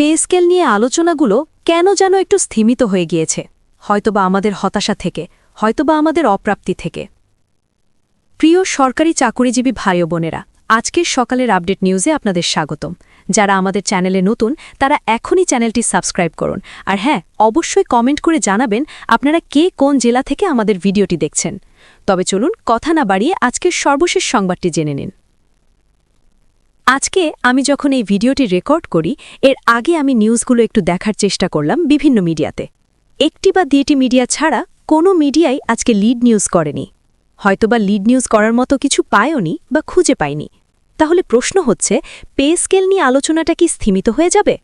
Pay scale নিয়ে আলোচনাগুলো কেন যেন একটু স্থিমিত হয়ে গিয়েছে? হয়তোবা আমাদের হতাশা থেকে, হয়তোবা আমাদের অপ্রাপ্তি থেকে। প্রিয় সরকারি চাকুরিজীবী ভাই বোনেরা, আজকের সকালের আপডেট নিউজে আপনাদের স্বাগতম। যারা আমাদের চ্যানেলে নতুন, তারা এখনই চ্যানেলটি সাবস্ক্রাইব করুন। আর হ্যাঁ অবশ্যই কমেন্ট করে জানাবেন আপনারা কে কোন জেলা থেকে আমাদের ভিডিওটি দেখছেন। তবে চলুন কথা না বাড়িয়ে আজকের সর্বশেষ সংবাদটি জেনে নিন। আজকে আমি যখন এই ভিডিওটি রেকর্ড করি, এর আগে আমি নিউজগুলো একটু দেখার চেষ্টা করলাম বিভিন্ন মিডিয়াতে। একটি বা দুইটি মিডিয়া ছাড়া কোনো মিডিয়াই আজকে লিড নিউজ করেনি। হয়তোবা লিড নিউজ করার মতো কিছু পায়ওনি বা খুঁজে পায়নি তাহলে প্রশ্ন হচ্ছে, পে স্কেল নিয়ে আলোচনাটা কি স্থিমিত হয়ে যাবে?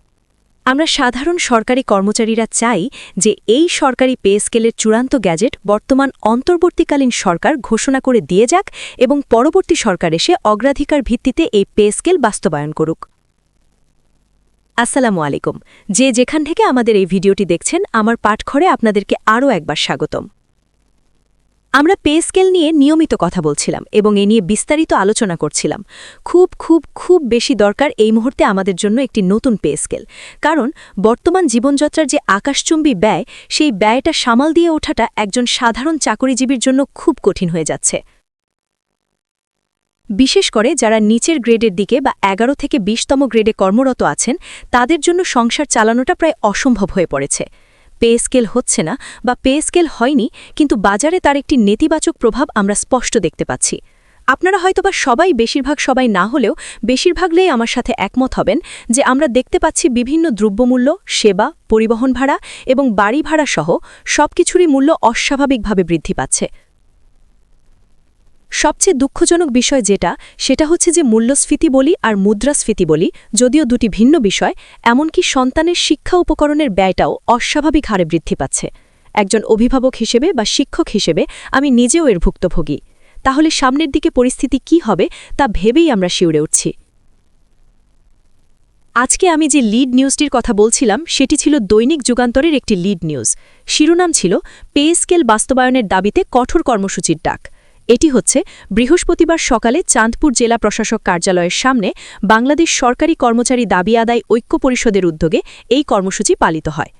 আমরা সাধারণ সরকারি কর্মচারীরা চাই যে এই সরকারি পে স্কেলের চূড়ান্ত গ্যাজেট বর্তমান অন্তর্বর্তীকালীন সরকার ঘোষণা করে দিয়ে যাক এবং পরবর্তী সরকার এসে অগ্রাধিকার ভিত্তিতে এই পে স্কেল বাস্তবায়ন করুক। আসসালামু আলাইকুম। যে যেখান থেকে আমাদের এই ভিডিওটি দেখছেন, আমার পাঠঘরে আপনাদেরকে আরও একবার স্বাগতম। আমরা পে স্কেল নিয়ে নিয়মিত কথা বলছিলাম এবং এ নিয়ে বিস্তারিত আলোচনা করছিলাম। খুব খুব খুব বেশি দরকার এই মুহূর্তে আমাদের জন্য একটি নতুন পে স্কেল। কারণ বর্তমান জীবনযাত্রার যে আকাশচুম্বী ব্যয়, সেই ব্যয়টা সামাল দিয়ে ওঠাটা একজন সাধারণ চাকরিজীবীর জন্য খুব কঠিন হয়ে যাচ্ছে। বিশেষ করে যারা নিচের গ্রেডের দিকে বা এগারো থেকে বিশতম গ্রেডে কর্মরত আছেন, তাদের জন্য সংসার চালানোটা প্রায় অসম্ভব হয়ে পড়েছে। পে স্কেল হচ্ছে না বা পে স্কেল হয়নি, কিন্তু বাজারে তার একটি নেতিবাচক প্রভাব আমরা স্পষ্ট দেখতে পাচ্ছি। আপনারা হয়তোবা সবাই বেশিরভাগ সবাই না হলেও বেশিরভাগলেই আমার সাথে একমত হবেন যে আমরা দেখতে পাচ্ছি বিভিন্ন দ্রব্যমূল্য, সেবা, পরিবহন ভাড়া এবং বাড়ি ভাড়া সহ কিছুরই মূল্য অস্বাভাবিকভাবে বৃদ্ধি পাচ্ছে। সবচেয়ে দুঃখজনক বিষয় যেটা, সেটা হচ্ছে যে মূল্যস্ফীতি বলি আর মুদ্রাস্ফীতি বলি যদিও দুটি ভিন্ন বিষয়, এমনকি সন্তানের শিক্ষা উপকরণের ব্যয়টাও অস্বাভাবিক হারে বৃদ্ধি পাচ্ছে। একজন অভিভাবক হিসেবে বা শিক্ষক হিসেবে আমি নিজেও এর ভুক্তভোগী। তাহলে সামনের দিকে পরিস্থিতি কি হবে, তা ভেবেই আমরা শিউরে উঠছি। আজকে আমি যে লিড নিউজটির কথা বলছিলাম, সেটি ছিল দৈনিক যুগান্তরের একটি লিড নিউজ। শিরোনাম ছিল, পে স্কেল বাস্তবায়নের দাবিতে কঠোর কর্মসূচির ডাক। এটি হচ্ছে বৃহস্পতিবার সকালে চাঁদপুর জেলা প্রশাসক কার্যালয়ের সামনে বাংলাদেশ সরকারি কর্মচারী দাবি আদায় ঐক্য পরিষদের উদ্যোগে এই কর্মসূচি পালিত হয়।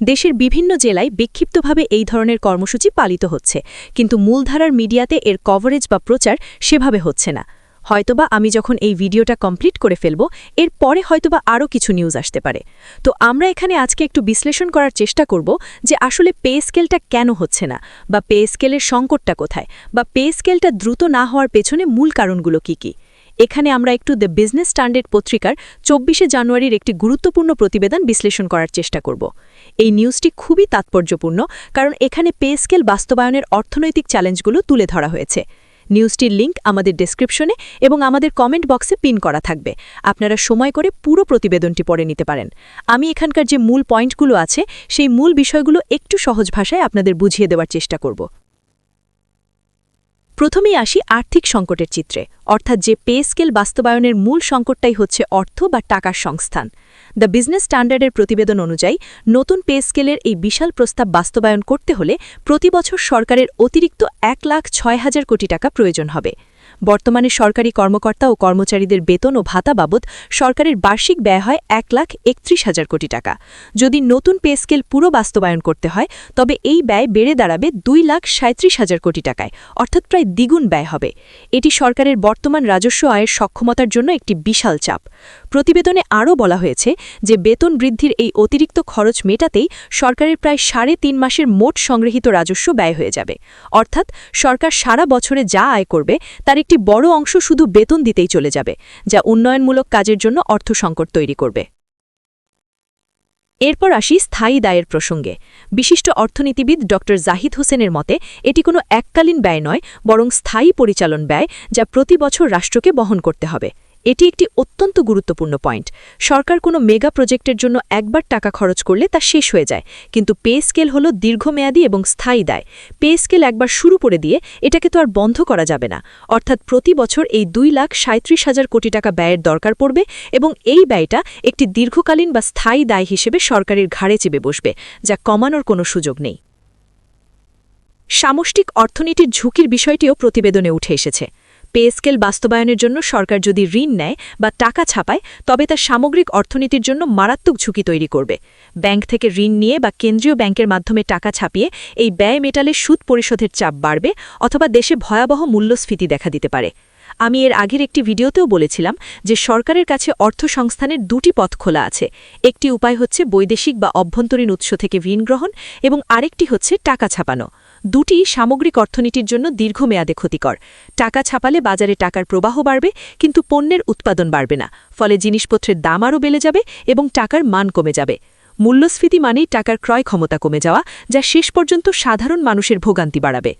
দেশের বিভিন্ন জেলায় বিক্ষিপ্তভাবে এই ধরনের কর্মসূচি পালিত হচ্ছে, কিন্তু মূলধারার মিডিয়াতে এর কভারেজ বা প্রচার সেভাবে হচ্ছে না। হয়তোবা আমি যখন এই ভিডিওটা কমপ্লিট করে ফেলব, এর পরে হয়তোবা আরও কিছু নিউজ আসতে পারে। তো আমরা এখানে আজকে একটু বিশ্লেষণ করার চেষ্টা করব যে আসলে পে স্কেলটা কেন হচ্ছে না, বা পে স্কেলের সংকটটা কোথায়, বা পে স্কেলটা দ্রুত না হওয়ার পেছনে মূল কারণগুলো কি কি। এখানে আমরা একটু দ্য বিজনেস স্ট্যান্ডার্ড পত্রিকার চব্বিশে জানুয়ারির একটি গুরুত্বপূর্ণ প্রতিবেদন বিশ্লেষণ করার চেষ্টা করব। এই নিউজটি খুবই তাৎপর্যপূর্ণ, কারণ এখানে পে স্কেল বাস্তবায়নের অর্থনৈতিক চ্যালেঞ্জগুলো তুলে ধরা হয়েছে। নিউজটির লিঙ্ক আমাদের ডেসক্রিপশনে এবং আমাদের কমেন্ট বক্সে পিন করা থাকবে। আপনারা সময় করে পুরো প্রতিবেদনটি পড়ে নিতে পারেন। আমি এখানকার যে মূল পয়েন্টগুলো আছে, সেই মূল বিষয়গুলো একটু সহজ ভাষায় আপনাদের বুঝিয়ে দেওয়ার চেষ্টা করব। প্রথমেই আসি আর্থিক সংকটের চিত্রে, অর্থাৎ যে পে স্কেল বাস্তবায়নের মূল সংকটটাই হচ্ছে অর্থ বা টাকার সংস্থান। দ্য বিজনেস স্ট্যান্ডার্ডের প্রতিবেদন অনুযায়ী, নতুন পে স্কেলের এই বিশাল প্রস্তাব বাস্তবায়ন করতে হলে প্রতি বছর সরকারের অতিরিক্ত এক লাখ ছয় হাজার কোটি টাকা প্রয়োজন হবে। বর্তমানে সরকারি কর্মকর্তা ও কর্মচারীদের বেতন ও ভাতা বাবদ সরকারের বার্ষিক ব্যয় হয় এক লাখ একত্রিশ হাজার কোটি টাকা। যদি নতুন পে স্কেল পুরো বাস্তবায়ন করতে হয়, তবে এই ব্যয় বেড়ে দাঁড়াবে দুই লাখ সাঁত্রিশ হাজার কোটি টাকায়, অর্থাৎ প্রায় দ্বিগুণ ব্যয় হবে। এটি সরকারের বর্তমান রাজস্ব আয়ের সক্ষমতার জন্য একটি বিশাল চাপ। প্রতিবেদনে আরও বলা হয়েছে যে বেতন বৃদ্ধির এই অতিরিক্ত খরচ মেটাতেই সরকারের প্রায় সাড়ে তিন মাসের মোট সংগৃহীত রাজস্ব ব্যয় হয়ে যাবে। অর্থাৎ সরকার সারা বছরে যা আয় করবে, তার একটি বড় অংশ শুধু বেতন দিতেই চলে যাবে, যা উন্নয়নমূলক কাজের জন্য অর্থ সংকট তৈরি করবে। এরপর আসি স্থায়ী দায়ের প্রসঙ্গে। বিশিষ্ট অর্থনীতিবিদ ড. জাহিদ হোসেনের মতে, এটি কোনো এককালীন ব্যয় নয়, বরং স্থায়ী পরিচালন ব্যয়, যা প্রতি বছর রাষ্ট্রকে বহন করতে হবে। এটি একটি অত্যন্ত গুরুত্বপূর্ণ পয়েন্ট। সরকার কোনো মেগা প্রজেক্টের জন্য একবার টাকা খরচ করলে তা শেষ হয়ে যায়। কিন্তু পে স্কেল হল দীর্ঘমেয়াদী এবং স্থায়ী দায়। পে স্কেল একবার শুরু করে দিয়ে এটাকে তো আর বন্ধ করা যাবে না। অর্থাৎ প্রতি বছর এই দুই লাখ সাঁত্রিশ হাজার কোটি টাকা ব্যয়ের দরকার পড়বে এবং এই ব্যয়টা একটি দীর্ঘকালীন বা স্থায়ী দায় হিসেবে সরকারের ঘাড়ে চেপে বসবে, যা কমানোর কোনো সুযোগ নেই। সামষ্টিক অর্থনীতির ঝুঁকির বিষয়টিও প্রতিবেদনে উঠে এসেছে। পে স্কেল বাস্তবায়নের জন্য সরকার যদি ঋণ নেয় বা টাকা ছাপায়, তবে তা সামগ্রিক অর্থনীতির জন্য মারাত্মক ঝুঁকি তৈরি করবে। ব্যাংক থেকে ঋণ নিয়ে বা কেন্দ্রীয় ব্যাংকের মাধ্যমে টাকা ছাপিয়ে এই ব্যয় মেটালে সুদ পরিশোধের চাপ বাড়বে অথবা দেশে ভয়াবহ মূল্যস্ফীতি দেখা দিতে পারে। আমি এর আগের একটি ভিডিওতেও বলেছিলাম যে সরকারের কাছে অর্থ সংস্থানের দুটি পথ খোলা আছে। একটি উপায় হচ্ছে বৈদেশিক বা অভ্যন্তরীণ উৎস থেকে ঋণ গ্রহণ এবং আরেকটি হচ্ছে টাকা ছাপানো। দুটি সামগ্রিক অর্থনীতির জন্য দীর্ঘমেয়াদে ক্ষতিকর। টাকা ছাপালে বাজারে টাকার প্রবাহ বাড়বে, কিন্তু পণ্যের উৎপাদন বাড়বে না। ফলে জিনিসপত্রের দাম আরও বেড়ে যাবে এবং টাকার মান কমে যাবে। মূল্যস্ফীতি মানেই টাকার ক্রয় ক্ষমতা কমে যাওয়া, যা শেষ পর্যন্ত সাধারণ মানুষের ভোগান্তি বাড়াবে।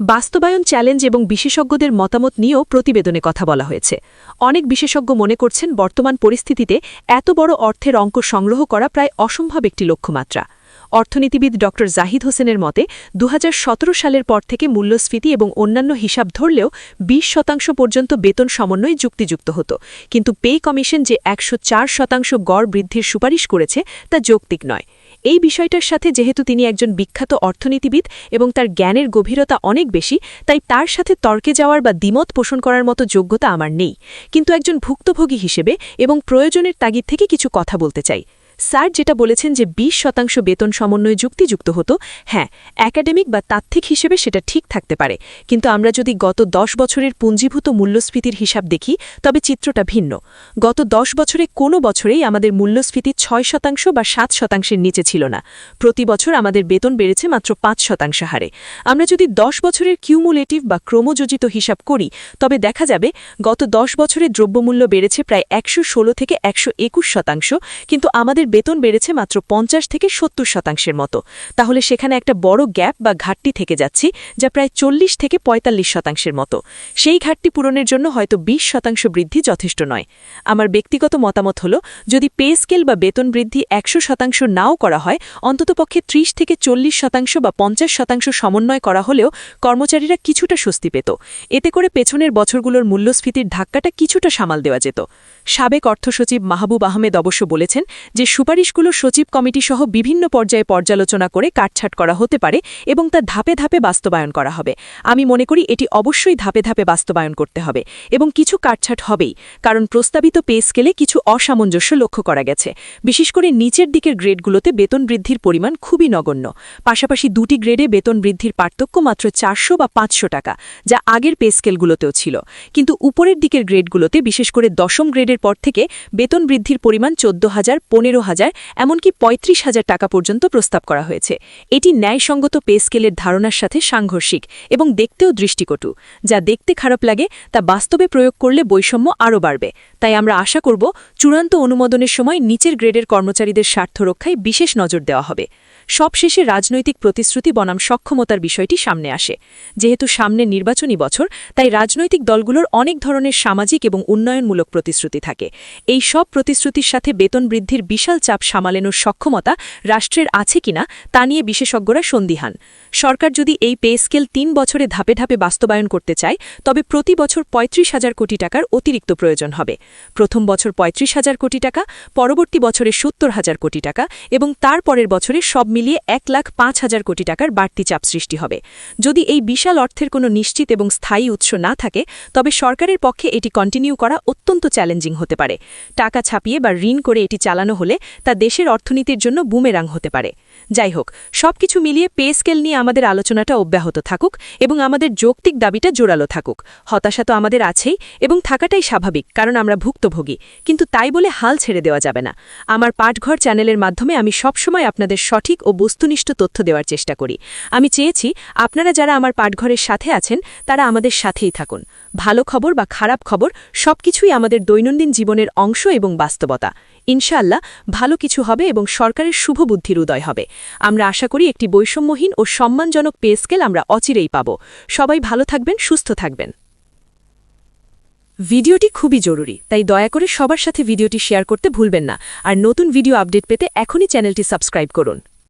বাস্তবায়ন চ্যালেঞ্জ এবং বিশেষজ্ঞদের মতামত নিয়েও প্রতিবেদনে কথা বলা হয়েছে। অনেক বিশেষজ্ঞ মনে করছেন, বর্তমান পরিস্থিতিতে এত বড় অর্থের অঙ্ক সংগ্রহ করা প্রায় অসম্ভব একটি লক্ষ্যমাত্রা। অর্থনীতিবিদ ড. জাহিদ হোসেনের মতে দু হাজার সতেরো সালের পর থেকে মূল্যস্ফীতি এবং অন্যান্য হিসাব ধরলেও ২০ শতাংশ পর্যন্ত বেতন সমন্বয় যুক্তিযুক্ত হতো। কিন্তু পে কমিশন যে একশো চার শতাংশ গড় বৃদ্ধির সুপারিশ করেছে, তা যৌক্তিক নয়। এই বিষয়টার সাথে যেহেতু তিনি একজন বিখ্যাত অর্থনীতিবিদ এবং তার জ্ঞানের গভীরতা অনেক বেশি, তাই তার সাথে তর্কে যাওয়ার বা দ্বিমত পোষণ করার মতো যোগ্যতা আমার নেই। কিন্তু একজন ভুক্তভোগী হিসেবে এবং প্রয়োজনের তাগিদ থেকে কিছু কথা বলতে চাই। স্যার যেটা বলেছেন যে ২০ শতাংশ বেতন সমন্বয় যুক্তিযুক্ত হতো হ্যাঁ একাডেমিক বা তাত্ত্বিক হিসেবে সেটা ঠিক থাকতে পারে। কিন্তু আমরা যদি গত দশ বছরের পুঞ্জীভূত মূল্যস্ফীতির হিসাব দেখি, তবে চিত্রটা ভিন্ন। গত দশ বছরে কোনো বছরেই আমাদের মূল্যস্ফীতি ছয় শতাংশ বা সাত শতাংশের নিচে ছিল না। প্রতি বছর আমাদের বেতন বেড়েছে মাত্র পাঁচ শতাংশ হারে। আমরা যদি দশ বছরের কিউমুলেটিভ বা ক্রমযোজিত হিসাব করি, তবে দেখা যাবে গত দশ বছরে দ্রব্যমূল্য বেড়েছে প্রায় একশো ষোলো থেকে একশো একুশ শতাংশ, কিন্তু আমাদের বেতন বেড়েছে মাত্র পঞ্চাশ থেকে সত্তর শতাংশের মতো। তাহলে সেখানে একটা বড় গ্যাপ বা ঘাটতি থেকে যাচ্ছি, যা প্রায় চল্লিশ থেকে পঁয়তাল্লিশ শতাংশের মতো। সেই ঘাটতি পূরণের জন্য হয়তো ২০ শতাংশ বৃদ্ধি যথেষ্ট নয়। আমার ব্যক্তিগত মতামত হল, যদি পে স্কেল বা বেতন বৃদ্ধি একশো শতাংশ নাও করা হয়, অন্ততপক্ষে ৩০ থেকে চল্লিশ শতাংশ বা পঞ্চাশ শতাংশ সমন্বয় করা হলেও কর্মচারীরা কিছুটা স্বস্তি পেত। এতে করে পেছনের বছরগুলোর মূল্যস্ফীতির ধাক্কাটা কিছুটা সামাল দেওয়া যেত। সাবেক অর্থসচিব মাহবুব আহমেদ অবশ্য বলেছেন যে সুপারিশগুলো সচিব কমিটি সহ বিভিন্ন পর্যায়ে পর্যালোচনা করে কাটছাট করা হতে পারে এবং তা ধাপে ধাপে বাস্তবায়ন করা হবে। আমি মনে করি এটি অবশ্যই ধাপে ধাপে বাস্তবায়ন করতে হবে এবং কিছু কাটছাট হবেই, কারণ প্রস্তাবিত পে স্কেলে কিছু অসামঞ্জস্য লক্ষ্য করা গেছে। বিশেষ করে নিচের দিকের গ্রেডগুলোতে বেতন বৃদ্ধির পরিমাণ খুবই নগণ্য। পাশাপাশি দুটি গ্রেডে বেতন বৃদ্ধির পার্থক্য মাত্র চারশো বা পাঁচশো টাকা, যা আগের পে স্কেলগুলোতেও ছিল। কিন্তু উপরের দিকের গ্রেডগুলোতে বিশেষ করে দশম গ্রেডের পর থেকে বেতন বৃদ্ধির পরিমাণ চোদ্দ হাজার পনেরো হাজার, এমনকি পঁয়ত্রিশ হাজার টাকা পর্যন্ত প্রস্তাব করা হয়েছে। এটি ন্যায়সঙ্গত পে স্কেলের ধারণার সাথে সাংঘর্ষিক এবং দেখতেও দৃষ্টিকটু। যা দেখতে খারাপ লাগে, তা বাস্তবে প্রয়োগ করলে বৈষম্য আরও বাড়বে। তাই আমরা আশা করব, চূড়ান্ত অনুমোদনের সময় নিচের গ্রেডের কর্মচারীদের স্বার্থ রক্ষায় বিশেষ নজর দেওয়া হবে। সবশেষে রাজনৈতিক প্রতিশ্রুতি, বনাম সক্ষমতার বিষয়টি সামনে আসে। যেহেতু সামনে নির্বাচনী বছর, তাই রাজনৈতিক দলগুলোর অনেক ধরনের সামাজিক এবং উন্নয়নমূলক প্রতিশ্রুতি থাকে। এই সব প্রতিশ্রুতির সাথে বেতন বৃদ্ধির বিশাল চাপ সামালেনোর সক্ষমতা রাষ্ট্রের আছে কিনা তা নিয়ে বিশেষজ্ঞরা সন্দিহান। সরকার যদি এই পে স্কেল তিন বছরে ধাপে ধাপে বাস্তবায়ন করতে চায়, তবে প্রতি বছর পঁয়ত্রিশ হাজার কোটি টাকার অতিরিক্ত প্রয়োজন হবে। প্রথম বছর পঁয়ত্রিশ হাজার কোটি টাকা, পরবর্তী বছরে সত্তর হাজার কোটি টাকা এবং তার পরের বছরে সব মিলিয়ে এক লাখ পাঁচ হাজার কোটি টাকার বাড়তি চাপ সৃষ্টি হবে। যদি এই বিশাল অর্থের কোনো নিশ্চিত এবং স্থায়ী উৎস না থাকে, তবে সরকারের পক্ষে এটি কন্টিনিউ করা অত্যন্ত চ্যালেঞ্জিং হতে পারে। টাকা ছাপিয়ে বা ঋণ করে এটি চালানো হলে তা দেশের অর্থনীতির জন্য বুমেরাং হতে পারে। যাই হোক সবকিছু মিলিয়ে পে স্কেল নিয়ে আমাদের আলোচনাটা অব্যাহত থাকুক এবং আমাদের যৌক্তিক দাবিটা জোরালো থাকুক। হতাশা তো আমাদের আছেই এবং থাকাটাই স্বাভাবিক, কারণ আমরা ভুক্তভোগী। কিন্তু তাই বলে হাল ছেড়ে দেওয়া যাবে না। আমার পাঠঘর চ্যানেলের মাধ্যমে আমি সবসময় আপনাদের সঠিক ও বস্তুনিষ্ঠ তথ্য দেওয়ার চেষ্টা করি। আমি চেয়েছি আপনারা যারা আমার পাঠঘরের সাথে আছেন, তারা আমাদের সাথেই থাকুন। ভালো খবর বা খারাপ খবর সবকিছুই আমাদের দৈনন্দিন জীবনের অংশ এবং বাস্তবতা। ইনশাল্লাহ ভালো কিছু হবে এবং সরকারের শুভ বুদ্ধির উদয় হবে। আমরা আশা করি একটি বৈষম্যহীন ও সম্মানজনক পে স্কেল আমরা অচিরেই পাব। সবাই ভালো থাকবেন, সুস্থ থাকবেন। ভিডিওটি খুবই জরুরি, তাই দয়া করে সবার সাথে ভিডিওটি শেয়ার করতে ভুলবেন না। আর নতুন ভিডিও আপডেট পেতে এখনই চ্যানেলটি সাবস্ক্রাইব করুন।